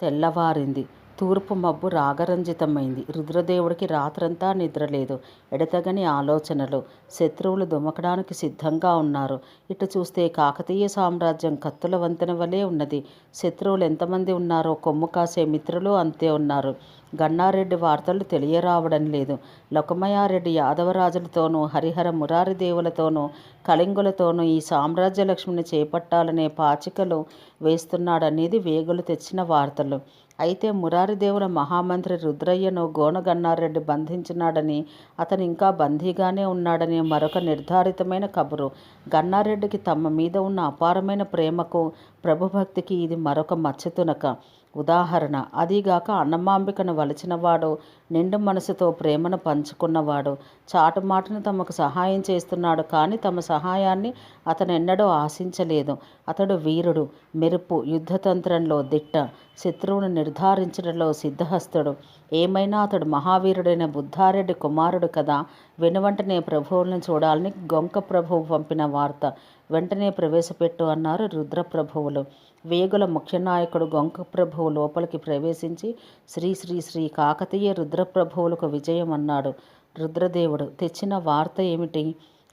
తెల్లవారింది. తూర్పు మబ్బు రాగరంజితమైంది. రుద్రదేవుడికి రాత్రంతా నిద్రలేదు. ఎడతగని ఆలోచనలు. శత్రువులు దుమకడానికి సిద్ధంగా ఉన్నారు. ఇటు చూస్తే కాకతీయ సామ్రాజ్యం కత్తుల వంతెన వలె ఉన్నది. శత్రువులు ఎంతమంది ఉన్నారో కొమ్ము కాసే మిత్రులు అంతే ఉన్నారు. గన్నారెడ్డి వార్తలు తెలియరావడం లేదు. లకుమయారెడ్డి యాదవరాజులతోనూ, హరిహర మురారిదేవులతోనూ, కళింగులతోనూ ఈ సామ్రాజ్యలక్ష్మిని చేపట్టాలనే పాచికలు వేస్తున్నాడనేది వేగులు తెచ్చిన వార్తలు. అయితే మురారిదేవుల మహామంత్రి రుద్రయ్యను గోనగన్నారెడ్డి బంధించినాడని అతను ఇంకా బందీగానే ఉన్నాడని మరొక నిర్ధారితమైన కబురు. గన్నారెడ్డికి తమ మీద ఉన్న అపారమైన ప్రేమకు, ప్రభుభక్తికి ఇది మరొక మచ్చతునక. ఉదాహరణ. అదీగాక అన్నమాంబికను వలచినవాడు, నిండు మనసుతో ప్రేమను పంచుకున్నవాడు. చాటుమాటున తమకు సహాయం చేస్తున్నాడు కానీ తమ సహాయాన్ని అతనెన్నడూ ఆశించలేదు. అతడు వీరుడు. మెరుపు. యుద్ధతంత్రంలో దిట్ట. శత్రువును నిర్ధారించడంలో సిద్ధహస్తుడు. ఏమైనా అతడు మహావీరుడైన బుద్ధారెడ్డి కుమారుడు కదా. వెనువంటనే ప్రభువులను చూడాలని గొంక ప్రభువు పంపిన వార్త. వెంటనే ప్రవేశపెట్టు అన్నారు రుద్రప్రభువులు. వేగుల ముఖ్య నాయకుడు గొంక ప్రభువు లోపలికి ప్రవేశించి శ్రీ శ్రీ శ్రీ కాకతీయ రుద్రప్రభువులకు విజయం అన్నాడు. రుద్రదేవుడు: తెచ్చిన వార్త ఏమిటి?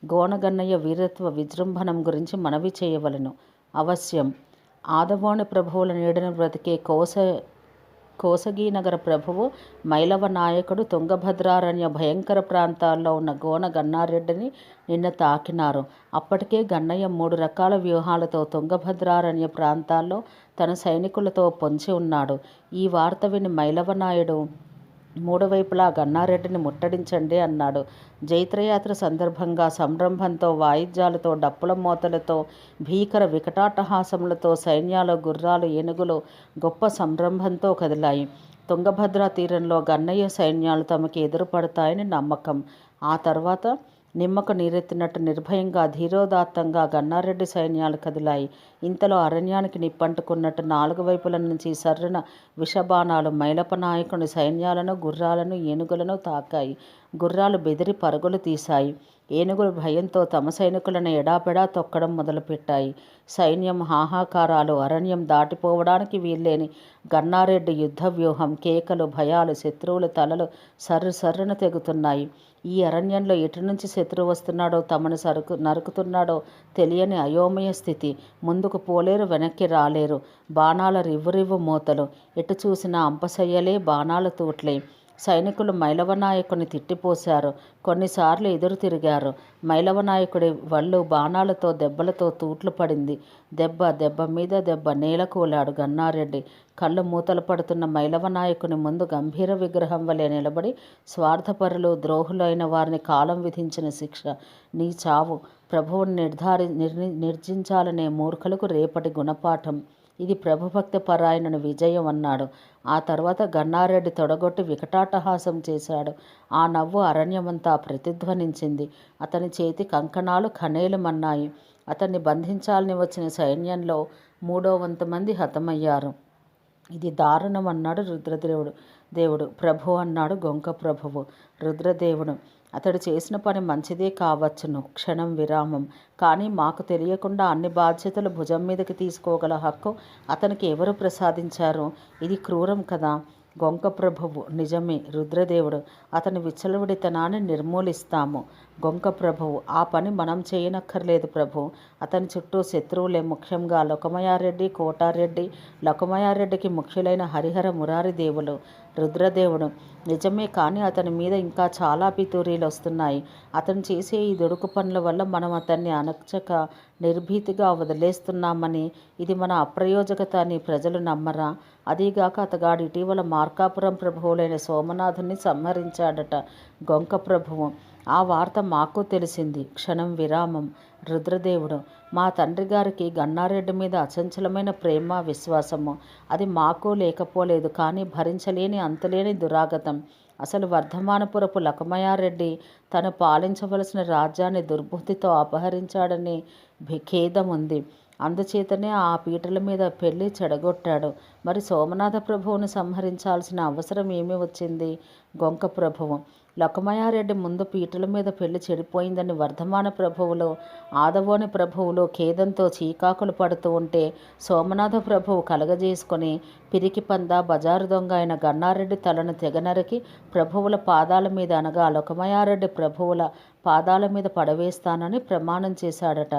గోన గన్నయ్య వీరత్వ విజృంభణం గురించి మనవి చేయవలెను. అవశ్యం. ఆదవాణి ప్రభువుల నీడను బ్రతికే కోస కోసగీనగర ప్రభువు మైలవ నాయకుడు తుంగభద్రారణ్య భయంకర ప్రాంతాల్లో ఉన్న గోన గన్నారెడ్డిని నిన్న తాకినారు. అప్పటికే గన్నయ్య మూడు రకాల వ్యూహాలతో తుంగభద్రారణ్య ప్రాంతాల్లో తన సైనికులతో పొంచి ఉన్నాడు. ఈ వార్త విని మైలవ నాయుడు మూడవైపులా గన్నారెడ్డిని ముట్టడించండి అన్నాడు. జైత్రయాత్ర సందర్భంగా సంరంభంతో, వాయిద్యాలతో, డప్పుల మోతలతో, భీకర వికటాటహాసములతో సైన్యాలు, గుర్రాలు, ఏనుగులు గొప్ప సంరంభంతో కదిలాయి. తుంగభద్రా తీరంలో గన్నయ్య సైన్యాలు తమకి ఎదురుపడతాయని నమ్మకం. ఆ తర్వాత నిమ్మకు నీరెత్తినట్టు నిర్భయంగా, ధీరోదాత్తంగా గన్నారెడ్డి సైన్యాలు కదిలాయి. ఇంతలో అరణ్యానికి నిప్పంటుకున్నట్టు నాలుగు వైపుల నుంచి సర్రున విషబాణాలు మైలప నాయకుని సైన్యాలను, గుర్రాలను, ఏనుగులను తాకాయి. గుర్రాలు బెదిరి పరుగులు తీశాయి. ఏనుగులు భయంతో తమ సైనికులను ఎడాపెడా తొక్కడం మొదలుపెట్టాయి. సైన్యం హాహాకారాలు. అరణ్యం దాటిపోవడానికి వీల్లేని గన్నారెడ్డి యుద్ధ వ్యూహం కేకలు, భయాలు. శత్రువుల తలలు సర్రు సర్రున తెగుతున్నాయి. ఈ అరణ్యంలో ఎటు నుంచి శత్రువు వస్తున్నాడో, తమను సరుకు నరుకుతున్నాడో తెలియని అయోమయ స్థితి. ముందుకు పోలేరు. వెనక్కి రాలేరు. బాణాల రివ్వురివ్వు మూతలు ఎటు చూసినా అంపశయ్యలే, బాణాల తూట్లే. సైనికులు మైలవ నాయకుని తిట్టిపోశారు. కొన్నిసార్లు ఎదురు తిరిగారు. మైలవ నాయకుడి వళ్ళు బాణాలతో, దెబ్బలతో తూట్లు పడింది. దెబ్బ దెబ్బ మీద దెబ్బ. నేలకూలాడు గన్నారెడ్డి. కళ్ళు మూతలు పడుతున్న మైలవ నాయకుని ముందు గంభీర విగ్రహం వలె నిలబడి స్వార్థపరులు, ద్రోహులైన వారిని కాలం విధించిన శిక్ష. నీ చావు ప్రభువుని ప్రభువును నిర్జించాలనే మూర్ఖులకు రేపటి గుణపాఠం. ఇది ప్రభుభక్త పరాయణుని విజయం అన్నాడు. ఆ తర్వాత గన్నారెడ్డి తొడగొట్టి వికటాటహాసం చేశాడు. ఆ నవ్వు అరణ్యమంతా ప్రతిధ్వనించింది. అతని చేతి కంకణాలు ఖనేలమన్నాయి అతన్ని బంధించాలని వచ్చిన సైన్యంలో మూడో మంది హతమయ్యారు. ఇది దారుణం అన్నాడు రుద్రదేవుడు. దేవుడు ప్రభు అన్నాడు గొంక ప్రభువు. రుద్రదేవుడు: అతడు చేసిన పని మంచిదే కావచ్చును. క్షణం విరామం. కానీ మాకు తెలియకుండా అన్ని బాధ్యతలు భుజం మీదకి తీసుకోగల హక్కు అతనికి ఎవరు ప్రసాదించారు? ఇది క్రూరం కదా. గొంక ప్రభువు: నిజమే. రుద్రదేవుడు: అతని విచ్చలవిడితనాన్ని నిర్మూలిస్తాము. గొంక ప్రభువు: ఆ పని మనం చేయనక్కర్లేదు ప్రభు అతని చుట్టూ శత్రువులే. ముఖ్యంగా లకుమయారెడ్డి, కోటారెడ్డి. లకుమయారెడ్డికి ముఖ్యులైన హరిహర మురారిదేవులు. రుద్రదేవుడు: నిజమే కానీ అతని మీద ఇంకా చాలా పితూరీలొస్తున్నాయి. అతను చేసే ఈ దొడుకు పనుల వల్ల మనం అతన్ని అనచక నిర్భీతిగా వదిలేస్తున్నామని, ఇది మన అప్రయోజకత అని ప్రజలు నమ్మరా? అదీగాక అతగాడు ఇటీవల మార్కాపురం ప్రభువులైన సోమనాథుని సంహరించాడట. గొంక ప్రభువు: ఆ వార్త మాకు తెలిసింది. క్షణం విరామం. రుద్రదేవుడు: మా తండ్రి గారికి గన్నారెడ్డి మీద అచంచలమైన ప్రేమ, విశ్వాసము. అది మాకు లేకపోలేదు. కానీ భరించలేని, అంతలేని దురాగతం. అసలు వర్ధమానపురపు లకమయారెడ్డి తను పాలించవలసిన రాజ్యాన్ని దుర్బుద్ధితో అపహరించాడని ఖేదముంది. అందుచేతనే ఆ పీటల మీద పెళ్ళి చెడగొట్టాడు. మరి సోమనాథ ప్రభువును సంహరించాల్సిన అవసరం ఏమి వచ్చింది? గొంక ప్రభువు: లొకమయారెడ్డి ముందు పీటల మీద పెళ్ళి చెడిపోయిందని వర్ధమాన ప్రభువులు ఆదవోని ప్రభువులు ఖేదంతో చీకాకులు పడుతూ ఉంటే సోమనాథ ప్రభువు కలగజేసుకొని పిరికి పంద బజారు దొంగ అయిన గన్నారెడ్డి తలను తెగనరికి ప్రభువుల పాదాల మీద అనగా లొకమయారెడ్డి ప్రభువుల పాదాల మీద పడవేస్తానని ప్రమాణం చేశాడట.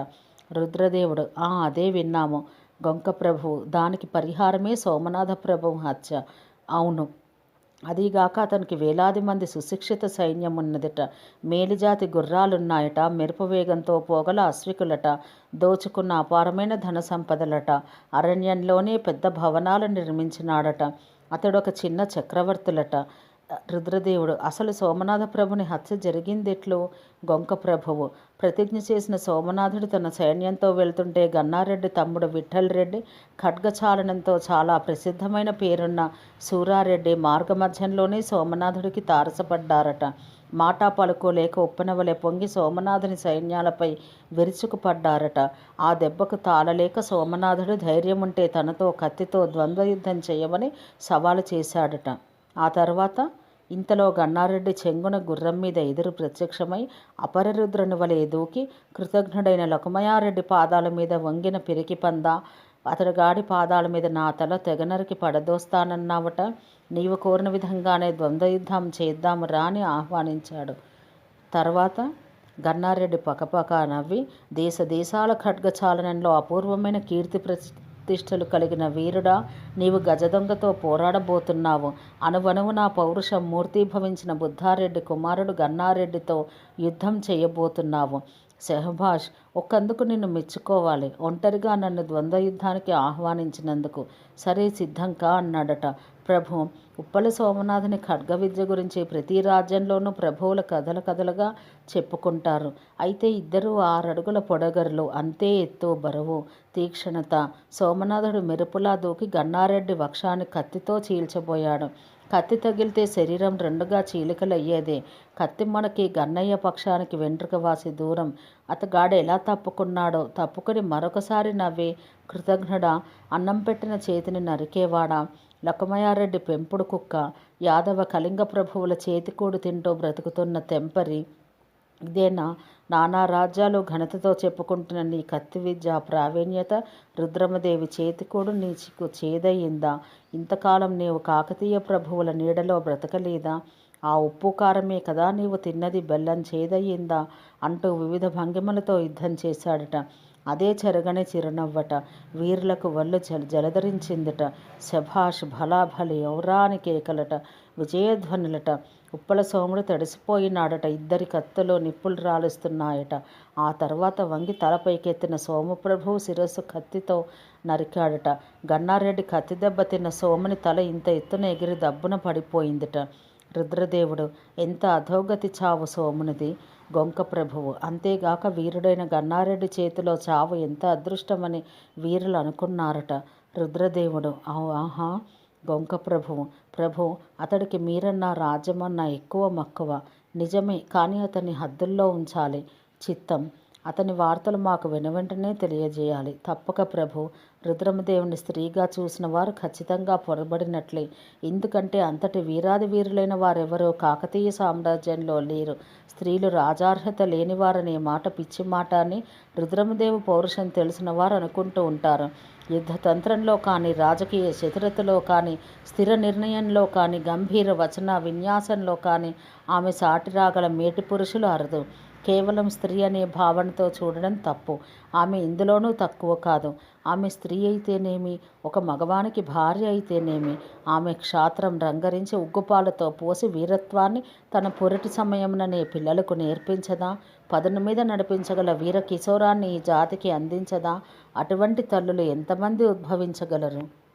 రుద్రదేవుడు ఆ అదే విన్నాము. గొంక ప్రభువు దానికి పరిహారమే సోమనాథ ప్రభువు హత్య. అవును. అదీగాక అతనికి వేలాది మంది సుశిక్షిత సైన్యం ఉన్నదిట మేలుజాతి గుర్రాలున్నాయట. మెరుపు వేగంతో పోగల అశ్వికులట. దోచుకున్న అపారమైన ధన సంపదలట అరణ్యంలోనే పెద్ద భవనాలు నిర్మించినాడట. అతడు ఒక చిన్న చక్రవర్తులట. రుద్రదేవుడు అసలు సోమనాథ ప్రభుని హత్య జరిగిందెట్లో? గొంక ప్రభువు. ప్రతిజ్ఞ చేసిన సోమనాథుడు తన సైన్యంతో వెళ్తుంటే గన్నారెడ్డి తమ్ముడు విఠల్ రెడ్డి ఖడ్గచాలనంతో చాలా ప్రసిద్ధమైన పేరున్న సూరారెడ్డి మార్గమధ్యంలోనే సోమనాథుడికి తారసపడ్డారట. మాటా పలుకోలేక ఉప్పనవలె పొంగి సోమనాథుని సైన్యాలపై విరుచుకుపడ్డారట. ఆ దెబ్బకు తాళలేక సోమనాథుడు ధైర్యం ఉంటే తనతో కత్తితో ద్వంద్వ యుద్ధం చేయమని సవాలు చేశాడట. ఆ తర్వాత ఇంతలో గన్నారెడ్డి చెంగున గుర్రం మీద ఎదురు ప్రత్యక్షమై అపరరుద్రుని వలె దూకి కృతజ్ఞుడైన లకుమయారెడ్డి పాదాల మీద వంగిన పిరికి పంద అతడు గాడి పాదాల మీద నా తల తెగనరికి పడదోస్తానన్నావట నీవు కోరిన విధంగానే ద్వంద్వయుద్ధం చేద్దాము చేద్దాం రా అని ఆహ్వానించాడు. తర్వాత గన్నారెడ్డి పకపక నవ్వి దేశ దేశాల ఖడ్గచాలనంలో అపూర్వమైన కీర్తి ప్రతిష్టలు కలిగిన వీరుడా నీవు గజదొంగతో పోరాడబోతున్నావు. అనువనువు నా పౌరుషం మూర్తీభవించిన బుద్ధారెడ్డి కుమారుడు గన్నారెడ్డితో యుద్ధం చేయబోతున్నావు. సెహబాష్ ఒకందుకు నిన్ను మెచ్చుకోవాలి. ఒంటరిగా నన్ను ద్వంద్వ యుద్ధానికి ఆహ్వానించినందుకు సరే సిద్ధంకా అన్నాడట. ప్రభు ఉప్పల సోమనాథుని ఖడ్గ విద్య గురించి ప్రతి రాజ్యంలోనూ ప్రభువుల కథల కథలుగా చెప్పుకుంటారు. అయితే ఇద్దరు ఆరడుగుల పొడగరులు అంతే ఎత్తు బరువు తీక్షణత. సోమనాథుడు మెరుపులా దూకి గన్నారెడ్డి వక్షాన్ని కత్తితో చీల్చబోయాడు. కత్తి తగిలితే శరీరం రెండుగా చీలికలయ్యేదే. కత్తి మనకి గన్నయ్య పక్షానికి వెంట్రుక వాసి దూరం. అతగాడు ఎలా తప్పుకున్నాడో తప్పుకొని మరొకసారి నవ్వి కృతజ్ఞుడా అన్నం పెట్టిన చేతిని నరికేవాడా? లకమయారెడ్డి పెంపుడు కుక్క యాదవ కళింగ ప్రభువుల చేతికూడు తింటూ బ్రతుకుతున్న తెంపరి. ఇదేనా? నానా రాజ్యాలు ఘనతతో చెప్పుకుంటున్న నీ కత్తి విద్య ప్రావీణ్యత రుద్రమదేవి చేతికూడు నీకు చేదయ్యిందా ఇంతకాలం నీవు కాకతీయ ప్రభువుల నీడలో బ్రతకలేదా? ఆ ఉప్పు కారమే కదా నీవు తిన్నది బెల్లం చేదయ్యిందా అంటూ వివిధ భంగిమలతో యుద్ధం చేశాడట. అదే చెరగని చిరునవ్వట. వీరులకు వల్లు జల జలధరించిందిట. శభాష్ భలాభలి ఔరాని కేకలట. విజయధ్వనులట. ఉప్పల సోముడు తడిసిపోయినాడట. ఇద్దరి కత్తులో నిప్పులు రాలుస్తున్నాయట. ఆ తర్వాత వంగి తలపైకెత్తిన సోమప్రభువు శిరస్సు కత్తితో నరికాడట. గన్నారెడ్డి కత్తి దెబ్బ తిన్న సోముని తల ఇంత ఎత్తున ఎగిరి దబ్బున పడిపోయిందిట. రుద్రదేవుడు ఎంత అధోగతి చావు సోమునిది. గొంక ప్రభువు. అంతేగాక వీరుడైన గన్నారెడ్డి చేతిలో చావు ఎంత అదృష్టమని వీరులు అనుకున్నారట రుద్రదేవుడు. ఆహా గొంక ప్రభువు. ప్రభు అతడికి మీరన్నా రాజ్యమన్నా ఎక్కువ మక్కువ. నిజమే కానీ అతన్ని హద్దుల్లో ఉంచాలి. చిత్తం. అతని వార్తలు మాకు వెనువెంటనే తెలియజేయాలి. తప్పక ప్రభు రుద్రమదేవుని స్త్రీగా చూసిన వారు ఖచ్చితంగా పొరబడినట్లే. ఎందుకంటే అంతటి వీరాది వీరులైన వారెవరో కాకతీయ సామ్రాజ్యంలో లేరు. స్త్రీలు రాజార్హత లేనివారనే మాట పిచ్చి మాట అని రుద్రమదేవు పౌరుషం తెలిసిన వారు అనుకుంటూ ఉంటారు. యుద్ధతంత్రంలో కానీ రాజకీయ చతురతలో కానీ స్థిర నిర్ణయంలో కానీ గంభీర వచన విన్యాసంలో కానీ ఆమె సాటిరాగల మేటి పురుషులు అరదు. కేవలం స్త్రీ అనే భావనతో చూడడం తప్పు. ఆమె ఇందులోనూ తక్కువ కాదు. ఆమె స్త్రీ అయితేనేమి? ఒక మగవానికి భార్య అయితేనేమి? ఆమె క్షాత్రం రంగరించి ఉగ్గుపాలతో పోసి వీరత్వాన్ని తన పొరటి సమయముననే పిల్లలకు నేర్పించదా? పదును మీద నడిపించగల వీర కిశోరాన్ని ఈ జాతికి అందించదా? అటువంటి తల్లులు ఎంతమంది ఉద్భవించగలరు?